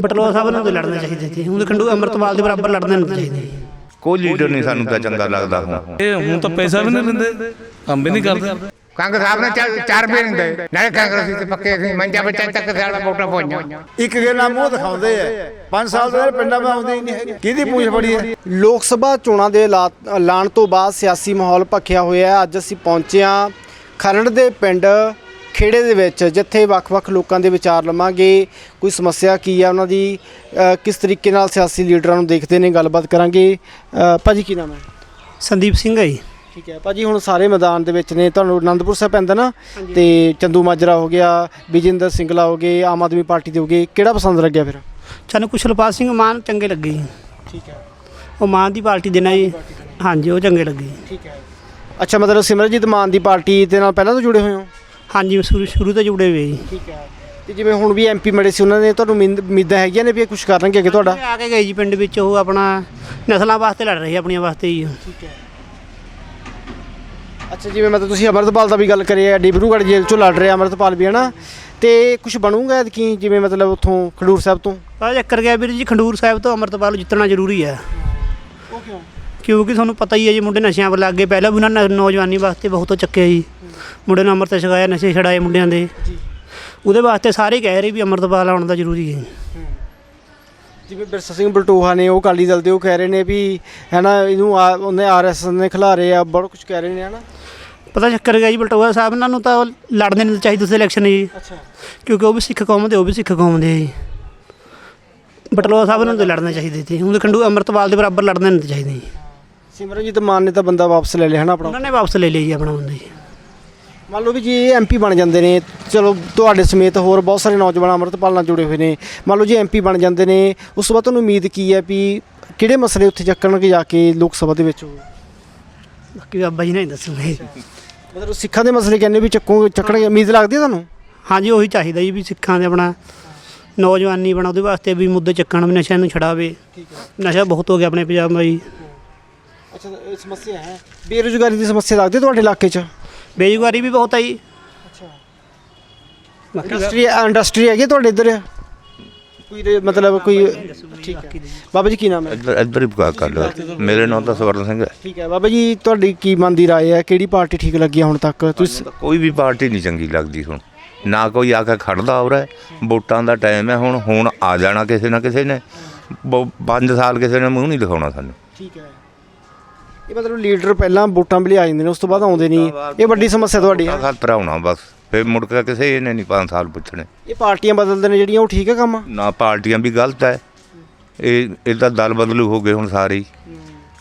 ਬਟਲਵਾ ਸਾਹਿਬ ਨੂੰ ਤਾਂ ਲੜਨਾ ਚਾਹੀਦਾ ਸੀ ਹੁਣ ਖੰਡੂ ਅੰਮ੍ਰਿਤਪਾਲ ਦੇ ਬਰਾਬਰ ਲੜਨਾ ਨਹੀਂ ਚਾਹੀਦਾ। ਕੋਈ ਲੀਡਰ ਨਹੀਂ ਸਾਨੂੰ ਤਾਂ ਚੰਗਾ ਲੱਗਦਾ ਹੁਣ। ਇਹ ਹੁਣ ਤਾਂ ਪੈਸਾ ਵੀ ਨਹੀਂ ਦਿੰਦੇ ਕੰਮ ਵੀ ਨਹੀਂ ਕਰਦੇ। ਕਾਂਗਰਸ ਸਾਹਿਬ ਨੇ ਚਾਰ ਚਾਰ ਰੁਪਏ ਨਹੀਂ ਦੇ ਨਾਲੇ ਕਾਂਗਰਸੀ ਤੇ ਪੱਕੇ ਅਸੀਂ ਮੰਜਾ ਬੱਚਾ ਤੱਕ ਸਾਡਾ ਵੋਟਾਂ ਪੋਈਆਂ ਇੱਕ ਗੇਲਾ ਮੂੰਹ ਦਿਖਾਉਂਦੇ ਆ। 5 ਸਾਲ ਤੋਂ ਪਿੰਡਾਂ ਵਿੱਚ ਆਉਂਦੇ ਹੀ ਨਹੀਂ ਹੈਗੇ। ਕਿਹਦੀ ਪੂਛ ਫੜੀ ਹੈ? ਲੋਕ ਸਭਾ ਚੋਣਾਂ ਦੇ ਐਲਾ- ਐਲਾਨ ਤੋਂ ਬਾਅਦ ਸਿਆਸੀ ਮਾਹੌਲ ਭਖਿਆ ਹੋਇਆ ਹੈ। ਅੱਜ ਅਸੀਂ ਪਹੁੰਚੇ ਹਾਂ ਖਰੜ ਦੇ ਪਿੰਡ ਖੇੜੇ ਦੇ ਵਿੱਚ ਜਿੱਥੇ ਵੱਖ-ਵੱਖ ਲੋਕਾਂ ਦੇ ਵਿਚਾਰ ਲਵਾਂਗੇ। ਕੋਈ ਸਮੱਸਿਆ ਕੀ ਹੈ ਉਹਨਾਂ ਦੀ? ਅ, ਕਿਸ ਤਰੀਕੇ ਨਾਲ ਸਿਆਸੀ ਲੀਡਰਾਂ ਨੂੰ ਦੇਖਦੇ ਨੇ? ਗੱਲਬਾਤ ਕਰਾਂਗੇ। ਅ, ਭਾਜੀ ਕੀ ਨਾਮ ਹੈ? ਸੰਦੀਪ ਸਿੰਘ ਹੈ ਜੀ। ਠੀਕ ਹੈ। ਭਾਜੀ ਹੁਣ ਸਾਰੇ ਮੈਦਾਨ ਦੇ ਵਿੱਚ ਨੇ। ਤੁਹਾਨੂੰ ਅਨੰਦਪੁਰ ਸਾਹਿਬ ਪੈਂਦਾ ਨਾ? ਤੇ ਚੰਦੂ ਮਾਜਰਾ ਹੋ ਗਿਆ ਵਿਜੇਂਦਰ ਸਿੰਗਲਾ ਹੋ ਗਏ ਆਮ ਆਦਮੀ ਪਾਰਟੀ ਦੇ ਹੋ ਗਏ। ਕਿਹੜਾ ਪਸੰਦ ਲੱਗਿਆ ਫਿਰ? ਸਾਨੂੰ ਕੁਸ਼ਲਪਾਲ ਸਿੰਘ ਮਾਨ ਚੰਗੇ ਲੱਗੇ ਜੀ। ਠੀਕ ਹੈ। ਉਹ ਮਾਨ ਦੀ ਪਾਰਟੀ ਦੇ ਨਾਲ ਜੀ ਹਾਂਜੀ ਉਹ ਚੰਗੇ ਲੱਗੇ ਠੀਕ ਹੈ। ਅੱਛਾ ਮਤਲਬ ਸਿਮਰਜੀਤ ਮਾਨ ਦੀ ਪਾਰਟੀ ਦੇ ਨਾਲ ਪਹਿਲਾਂ ਤੋਂ ਜੁੜੇ ਹੋਏ ਹੋ? ਹਾਂਜੀ ਸ਼ੁਰੂ ਸ਼ੁਰੂ ਤੋਂ ਜੁੜੇ ਹੋਏ ਜੀ। ਠੀਕ ਹੈ। ਤੇ ਜਿਵੇਂ ਹੁਣ ਵੀ ਐਮਪੀ ਮੜੇ ਸੀ ਉਹਨਾਂ ਨੇ ਤੁਹਾਨੂੰ ਉਮੀਦ- ਉਮੀਦਾਂ ਹੈਗੀਆਂ ਨੇ ਵੀ ਇਹ ਕੁਝ ਕਰਨਗੇ ਅੱਗੇ ਤੁਹਾਡਾ? ਆ ਕੇ ਗਏ ਜੀ ਪਿੰਡ ਵਿੱਚ ਉਹ ਆਪਣਾ ਨਸਲਾਂ ਵਾਸਤੇ ਲੜ ਰਹੇ ਆਪਣੀਆਂ ਵਾਸਤੇ ਜੀ। ਠੀਕ ਹੈ। ਅੱਛਾ ਜਿਵੇਂ ਮਤਲਬ ਤੁਸੀਂ ਅਮਰਤਪਾਲ ਦਾ ਵੀ ਗੱਲ ਕਰੀ ਹੈ ਡਿਬਰੂਗੜ੍ਹ ਜੇਲ੍ਹ ਚੋਂ ਲੜ ਰਿਹਾ ਅਮਰਤਪਾਲ ਵੀ ਹੈ ਨਾ ਤੇ ਕੁਝ ਬਣੂਗਾ ਐਤਕੀ ਜਿਵੇਂ ਮਤਲਬ ਉੱਥੋਂ ਖਡੂਰ ਸਾਹਿਬ ਤੋਂ? ਪਰ ਚੱਕਰ ਗਿਆ ਵੀਰ ਜੀ ਖੰਡੂਰ ਸਾਹਿਬ ਤੋਂ ਅੰਮ੍ਰਿਤਪਾਲ ਜਿੱਤਣਾ ਜ਼ਰੂਰੀ ਹੈ। ਉਹ ਕਿਉਂ? ਕਿਉਂਕਿ ਤੁਹਾਨੂੰ ਪਤਾ ਹੀ ਹੈ ਜੀ ਮੁੰਡੇ ਨਸ਼ਿਆਂ 'ਤੇ ਲੱਗ ਗਏ ਪਹਿਲਾਂ ਵੀ ਉਹਨਾਂ ਨੇ ਨੌਜਵਾਨੀ ਵਾਸਤੇ ਬਹੁਤ ਚੱਕਿਆ ਜੀ। ਮੁੰਡੇ ਨੂੰ ਅੰਮ੍ਰਿਤ ਛਕਾਇਆ ਨਸ਼ੇ ਛਡਾਏ ਮੁੰਡਿਆਂ ਦੇ। ਉਹਦੇ ਵਾਸਤੇ ਸਾਰੇ ਕਹਿ ਰਹੇ ਵੀ ਅੰਮ੍ਰਿਤਪਾਲ ਆਉਣ ਦਾ ਜ਼ਰੂਰੀ ਹੈ। ਜਿਵੇਂ ਬਿਰਸਾ ਸਿੰਘ ਬਲਟੋਹਾ ਨੇ ਉਹ ਅਕਾਲੀ ਦਲ ਦੇ ਉਹ ਕਹਿ ਰਹੇ ਨੇ ਵੀ ਹੈ ਨਾ ਇਹਨੂੰ ਆ- ਉਹਨੇ ਆਰਐਸਐਸ ਨੇ ਖਿਲਾਰੇ ਆ ਬੜਾ ਕੁਝ ਕਹਿ ਰਹੇ ਨੇ ਹੈ ਨਾ ਪਤਾ ਚੱਕਰ ਗਿਆ ਜੀ ਬਲਟੋਆ ਸਾਹਿਬ ਇਹਨਾਂ ਨੂੰ ਤਾਂ ਲੜਨੇ ਨਹੀਂ ਚਾਹੀਦੇ ਸੀ ਇਲੈਕਸ਼ਨ ਜੀ। ਅੱਛਾ। ਕਿਉਂਕਿ ਉਹ ਵੀ ਸਿੱਖ ਕੌਮ ਦੇ ਉਹ ਵੀ ਸਿੱਖ ਕੌਮ ਦੇ ਆ ਜੀ। ਬਟਲਵਾ ਸਾਹਿਬ ਨੂੰ ਤਾਂ ਲੜਨਾ ਚਾਹੀਦੇ ਸੀ ਹੁਣ ਖੰਡੂ ਅੰਮ੍ਰਿਤਪਾਲ ਦੇ ਬਰਾਬਰ ਲੜਨਾ ਨਹੀਂ ਚਾਹੀਦਾ ਜੀ। ਸਿਮਰਨਜੀਤ ਮਾਨ ਨੇ ਤਾਂ ਬੰਦਾ ਵਾਪਸ ਲੈ ਲਿਆ ਹੈ ਨਾ ਆਪਣਾ? ਉਹਨਾਂ ਨੇ ਵਾਪਸ ਲੈ ਲਿਆ ਜੀ ਆਪਣਾ ਬੰਦਾ ਜੀ। ਮੰਨ ਲਓ ਵੀ ਜੀ ਇਹ ਐਮਪੀ ਬਣ ਜਾਂਦੇ ਨੇ ਚਲੋ ਤੁਹਾਡੇ ਸਮੇਤ ਹੋਰ ਬਹੁਤ ਸਾਰੇ ਨੌਜਵਾਨ ਅੰਮ੍ਰਿਤਪਾਲ ਨਾਲ ਜੁੜੇ ਹੋਏ ਨੇ। ਮੰਨ ਲਓ ਜੀ ਐਮਪੀ ਬਣ ਜਾਂਦੇ ਨੇ ਉਸ ਤੋਂ ਬਾਅਦ ਤੁਹਾਨੂੰ ਉਮੀਦ ਕੀ ਹੈ ਵੀ ਕਿਹੜੇ ਮਸਲੇ ਉੱਥੇ ਚੱਕਣਗੇ ਜਾ ਕੇ ਲੋਕ ਸਭਾ ਦੇ ਵਿੱਚ? ਬਾਕੀ ਬਾਬਾ ਜੀ ਨੇ ਹੀ ਦੱਸਣਗੇ ਮਤਲਬ ਸਿੱਖਾਂ ਦੇ ਮਸਲੇ ਕਹਿੰਦੇ ਵੀ ਚੱਕੋਗੇ ਚੱਕਣਗੇ ਉਮੀਦ ਲੱਗਦੀ ਹੈ ਤੁਹਾਨੂੰ? ਹਾਂਜੀ ਉਹੀ ਚਾਹੀਦਾ ਜੀ ਵੀ ਸਿੱਖਾਂ ਦੇ ਆਪਣਾ ਨੌਜਵਾਨੀ ਬਣਾ ਉਹਦੇ ਵਾਸਤੇ ਵੀ ਮੁੱਦੇ ਚੱਕਣ ਵੀ ਨਸ਼ਿਆਂ ਨੂੰ ਛਡਾਵੇ। ਨਸ਼ਾ ਬਹੁਤ ਹੋ ਗਿਆ ਆਪਣੇ ਪੰਜਾਬ ਵਿੱਚ। ਅੱਛਾ ਇਹ ਸਮੱਸਿਆ ਹੈ। ਬੇਰੁਜ਼ਗਾਰੀ ਦੀ ਸਮੱਸਿਆ ਲੱਗਦੀ ਹੈ ਤੁਹਾਡੇ ਇਲਾਕੇ 'ਚ? ਬੇਰੁਜ਼ਗਾਰੀ ਵੀ ਬਹੁਤ ਹੈ ਜੀ ਇੰਡਸਟਰੀ ਇੰਡਸਟਰੀ ਹੈਗੀ ਤੁਹਾਡੇ ਇੱਧਰ? ਕੋਈ ਮਤਲਬ ਕੋਈ ਠੀਕ ਹੈ। ਬਾਬਾ ਜੀ ਕੀ ਨਾਮ ਹੈ? ਇੱਧਰ ਇੱਧਰ ਹੀ ਪੁਕਾਰ ਕਰ ਲਓ। ਮੇਰੇ ਨਾਮ ਤਾਂ ਸਵਰਨ ਸਿੰਘ ਹੈ। ਠੀਕ ਹੈ ਬਾਬਾ ਜੀ ਤੁਹਾਡੀ ਕੀ ਮਨ ਦੀ ਰਾਏ ਹੈ? ਕਿਹੜੀ ਪਾਰਟੀ ਠੀਕ ਲੱਗੀ ਹੈ ਹੁਣ ਤੱਕ? ਤੁਸੀਂ ਕੋਈ ਵੀ ਪਾਰਟੀ ਨਹੀਂ ਚੰਗੀ ਲੱਗਦੀ ਹੁਣ। ਨਾ ਕੋਈ ਆ ਕੇ ਖੜਦਾ ਹੋ ਰਿਹਾ ਵੋਟਾਂ ਦਾ ਟਾਈਮ ਹੈ ਹੁਣ। ਹੁਣ ਆ ਜਾਣਾ ਕਿਸੇ ਨਾ ਕਿਸੇ ਨੇ। 5 ਸਾਲ ਕਿਸੇ ਨੇ ਮੂੰਹ ਨਹੀਂ ਦਿਖਾਉਣਾ ਸਾਨੂੰ। ਠੀਕ ਹੈ। ਇਹ ਮਤਲਬ ਲੀਡਰ ਪਹਿਲਾਂ ਵੋਟਾਂ ਵੀ ਲਿਆ ਜਾਂਦੇ ਨੇ ਉਸ ਤੋਂ ਬਾਅਦ ਆਉਂਦੇ ਨਹੀਂ। ਇਹ ਵੱਡੀ ਸਮੱਸਿਆ ਤੁਹਾਡੀ ਹੈ? ਖਾਤਰ ਆਉਣਾ ਬਸ। ਫਿਰ ਮੁੜ ਕੇ ਕਿਸੇ ਨੇ ਨਹੀਂ 5 ਸਾਲ ਪੁੱਛਣੇ। ਇਹ ਪਾਰਟੀਆਂ ਬਦਲਦੇ ਨੇ ਜਿਹੜੀਆਂ ਉਹ ਠੀਕ ਹੈ ਕੰਮ? ਨਾ ਪਾਰਟੀਆਂ ਵੀ ਗਲਤ ਹੈ। ਇਹ ਇਹਦਾ ਦਲ ਬਦਲੂ ਹੋ ਗਏ ਹੁਣ ਸਾਰੇ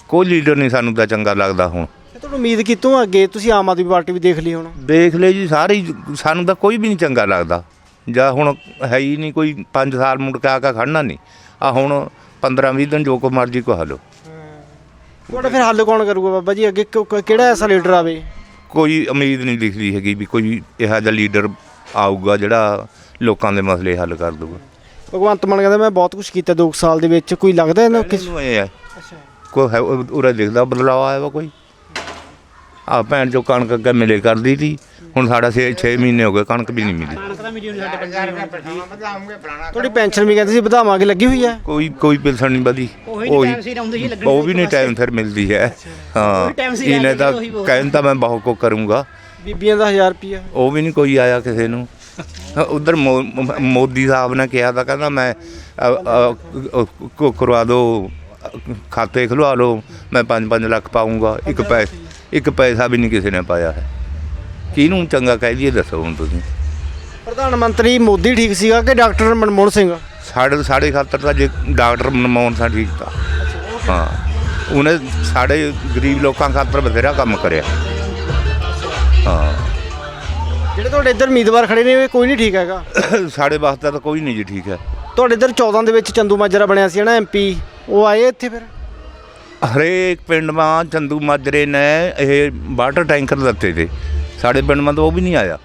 ਕੋਈ ਲੀਡਰ ਨਹੀਂ ਸਾਨੂੰ ਤਾਂ ਚੰਗਾ ਲੱਗਦਾ ਹੁਣ। ਤੇ ਤੁਹਾਨੂੰ ਉਮੀਦ ਕਿਤੋਂ ਅੱਗੇ? ਤੁਸੀਂ ਆਮ ਆਦਮੀ ਪਾਰਟੀ ਵੀ ਦੇਖ ਲਈ ਹੁਣ। ਦੇਖ ਲੈ ਜੀ ਸਾਰੇ ਸਾਨੂੰ ਤਾਂ ਕੋਈ ਵੀ ਨਹੀਂ ਚੰਗਾ ਲੱਗਦਾ। ਜਾਂ ਹੁਣ ਹੈ ਹੀ ਨਹੀਂ ਕੋਈ 5 ਸਾਲ ਮੁੜ ਕੇ ਆ ਕੇ ਖੜਨਾ ਨਹੀਂ। ਆ ਹੁਣ 15 20 ਦਿਨ ਜੋ ਕੋ ਮਰਜ਼ੀ ਕੋ ਹਲੋ ਤੁਹਾਡਾ ਫਿਰ ਹੱਲ ਕੌਣ ਕਰੂਗਾ ਬਾਬਾ ਜੀ? ਅੱਗੇ ਕਿ- ਕਿਹੜਾ ਐਸਾ ਲੀਡਰ ਆਵੇ? ਕੋਈ ਉਮੀਦ ਨਹੀਂ ਦਿਖਦੀ ਹੈਗੀ ਵੀ ਕੋਈ ਇਹੋ ਜਿਹਾ ਲੀਡਰ ਆਊਗਾ ਜਿਹੜਾ ਲੋਕਾਂ ਦੇ ਮਸਲੇ ਹੱਲ ਕਰ ਦੂਗਾ ਭਗਵੰਤ ਮਾਨ ਕਹਿੰਦਾ ਮੈਂ ਬਹੁਤ ਕੁਝ ਕੀਤਾ 2 ਸਾਲ ਦੇ ਵਿੱਚ। ਕੋਈ ਲੱਗਦਾ ਇਹਨਾਂ ਕਿਸ ਕਿਸ ਇਹ ਹੈ। ਕੋਈ ਹੈ ਉਰੇ ਦਿਖਦਾ ਬਦਲਾਅ ਆਇਆ ਵਾ ਕੋਈ। ਆ ਭੈਣ ਜੋ ਕਣਕ ਅੱਗੇ ਮਿਲੇ ਕਰਦੀ ਸੀ। ਹੁਣ ਸਾਡਾ 6 6 ਮਹੀਨੇ ਹੋ ਗਏ ਕਣਕ ਵੀ ਨਹੀਂ ਮਿਲੀ। ਤੁਹਾਡੀ ਪੈਨਸ਼ਨ ਵੀ ਕਹਿੰਦੇ ਸੀ ਵਧਾਵਾਂਗੇ ਲੱਗੀ ਹੋਈ ਹੈ। ਕੋਈ ਕੋਈ ਪਿਲਸਣ ਨਹੀਂ ਵਧੀ। ਉਹੀ ਨਹੀਂ time ਸਿਰ ਆਉਂਦੀ ਸੀ, ਲੱਗਣੀ ਉਹ ਵੀ ਨਹੀਂ ਟਾਈਮ ਫਿਰ ਮਿਲਦੀ ਹੈ। ਹਾਂ। ਇਹਨੇ ਤਾਂ। ਕਹਿਣ ਤਾਂ ਮੈਂ ਬਹੁਤ ਕੋ ਕਰੂੰਗਾ। ਬੀਬੀਆਂ ਦਾ 1000 ਰੁਪਿਆ ਉਹ ਵੀ ਨਹੀਂ ਕੋਈ ਆਇਆ ਕਿਸੇ ਨੂੰ। ਉਧਰ ਮੋਦੀ ਸਾਹਿਬ ਨੇ ਕਿਹਾ ਤਾਂ ਕਹਿੰਦਾ ਮੈਂ ਕਰਵਾ ਦਿਓ ਖਾਤੇ ਖੁਲਵਾ ਲਓ ਮੈਂ 5-5 ਲੱਖ ਪਾਉਂਗਾ ਇੱਕ ਪੈ ਇੱਕ ਪੈਸਾ ਵੀ ਨਹੀਂ ਕਿਸੇ ਨੇ ਪਾਇਆ ਹੈ। ਕਿਹਨੂੰ ਚੰਗਾ ਕਹਿ ਦਈਏ ਦੱਸੋ ਹੁਣ ਤੁਸੀਂ। ਪ੍ਰਧਾਨ ਮੰਤਰੀ ਮੋਦੀ ਠੀਕ ਸੀਗਾ ਕਿ ਡਾਕਟਰ ਮਨਮੋਹਨ ਸਿੰਘ? ਸਾਡੇ ਸਾਡੇ ਖਾਤਰ ਤਾਂ ਜੇ ਡਾਕਟਰ ਮਨਮੋਹਨ ਸਿੰਘ ਠੀਕ ਤਾਂ। ਹਾਂ। ਉਹਨੇ ਸਾਡੇ ਗਰੀਬ ਲੋਕਾਂ ਖਾਤਰ ਬਥੇਰਾ ਕੰਮ ਕਰਿਆ। ਹਾਂ। ਜਿਹੜੇ ਤੁਹਾਡੇ ਇੱਧਰ ਉਮੀਦਵਾਰ ਖੜੇ ਨੇ ਕੋਈ ਨਹੀਂ ਠੀਕ ਹੈਗਾ? ਸਾਡੇ ਵਾਸਤੇ ਤਾਂ ਕੋਈ ਨਹੀਂ ਜੀ ਠੀਕ ਹੈ। ਤੁਹਾਡੇ ਇੱਧਰ 14 ਦੇ ਵਿੱਚ ਚੰਦੂ ਮਾਜਰਾ ਬਣਿਆ ਸੀ ਨਾ ਐਮਪੀ ਉਹ ਆਏ ਇੱਥੇ ਫਿਰ? ਹਰੇਕ ਪਿੰਡ ਮਾਂ ਚੰਦੂ ਮਾਜਰੇ ਨੇ ਇਹ ਵਾਟਰ ਟੈਂਕਰ ਦਿੱਤੇ ਤੇ। ਸਾਡੇ ਪਿੰਡ ਮਾਂ ਤਾਂ ਉਹ ਵੀ ਨਹੀਂ ਆਇਆ।